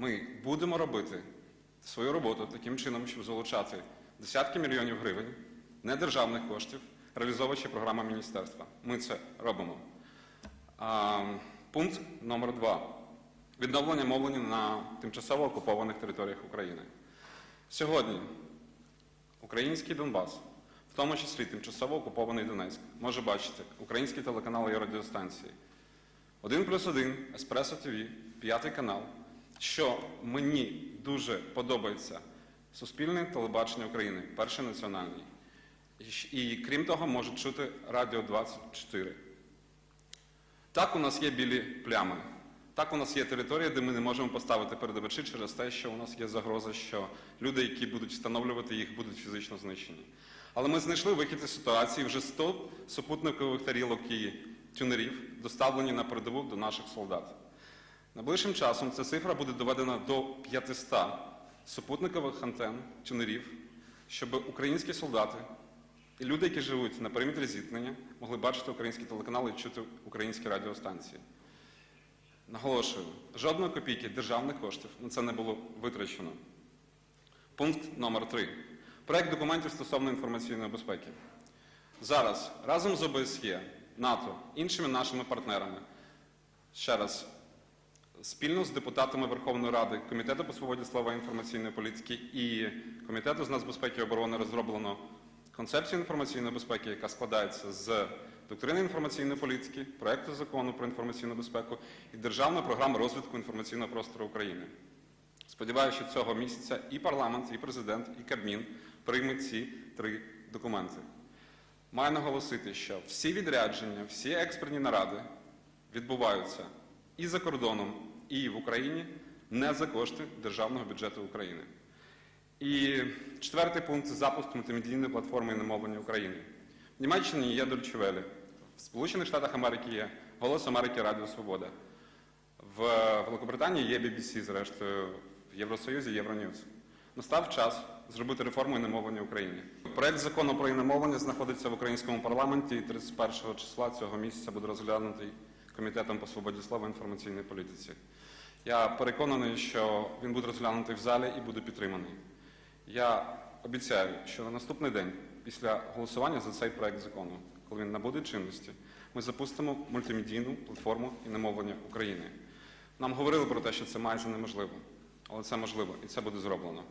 Ми будемо робити свою роботу таким чином, щоб залучати десятки мільйонів гривень недержавних коштів, реалізовуючи програму міністерства. Ми це робимо. А, пункт номер два. Відновлення мовлення на тимчасово окупованих територіях України. Сьогодні український Донбас, в тому числі тимчасово окупований Донецьк, може бачити українські телеканали і радіостанції. Один плюс один, Еспресо ТВ, п'ятий канал, що мені дуже подобається суспільне телебачення України, перший національний. І, крім того, можуть чути Радіо 24. Так у нас є білі плями. Так у нас є територія, де ми не можемо поставити передавачі через те, що у нас є загроза, що люди, які будуть встановлювати їх, будуть фізично знищені. Але ми знайшли вихід із ситуації вже 100 супутникових тарілок і тюнерів доставлені на передову до наших солдат. Найближчим часом ця цифра буде доведена до 500 супутникових антен, тюнерів, щоб українські солдати і люди, які живуть на периметрі зіткнення, могли бачити українські телеканали і чути українські радіостанції. Наголошую, жодної копійки державних коштів на це не було витрачено. Пункт номер 3. Проект документів стосовно інформаційної безпеки. Зараз разом з ОБСЄ, НАТО, іншими нашими партнерами, ще раз, спільно з депутатами Верховної Ради, Комітету по свободі слова інформаційної політики і Комітету з нацбезпеки і оборони розроблено концепцію інформаційної безпеки, яка складається з доктрини інформаційної політики, проекту закону про інформаційну безпеку і державної програми розвитку інформаційного простору України. Сподіваюся, що цього місяця і парламент, і президент, і Кабмін приймуть ці три документи. Маю наголосити, що всі відрядження, всі експерні наради відбуваються і за кордоном, і в Україні не за кошти державного бюджету України. І четвертий пункт це запуск мультимедійної платформи іномовлення України. В Німеччині є Deutsche в Сполучених Штатах Америки є Голос Америки Радіо Свобода. В Великобританії є BBC, зрештою, в Євросоюзі Євроньюз. Настав час зробити реформу іномовлення України. Проект закону про іномовлення знаходиться в українському парламенті і 31 числа цього місяця буде розглянутий Комітетом по свободі слова і інформаційній політиці. Я переконаний, що він буде розглянутий в залі і буде підтриманий. Я обіцяю, що на наступний день, після голосування за цей проект закону, коли він набуде чинності, ми запустимо мультимедійну платформу іномовлення України. Нам говорили про те, що це майже неможливо, але це можливо і це буде зроблено.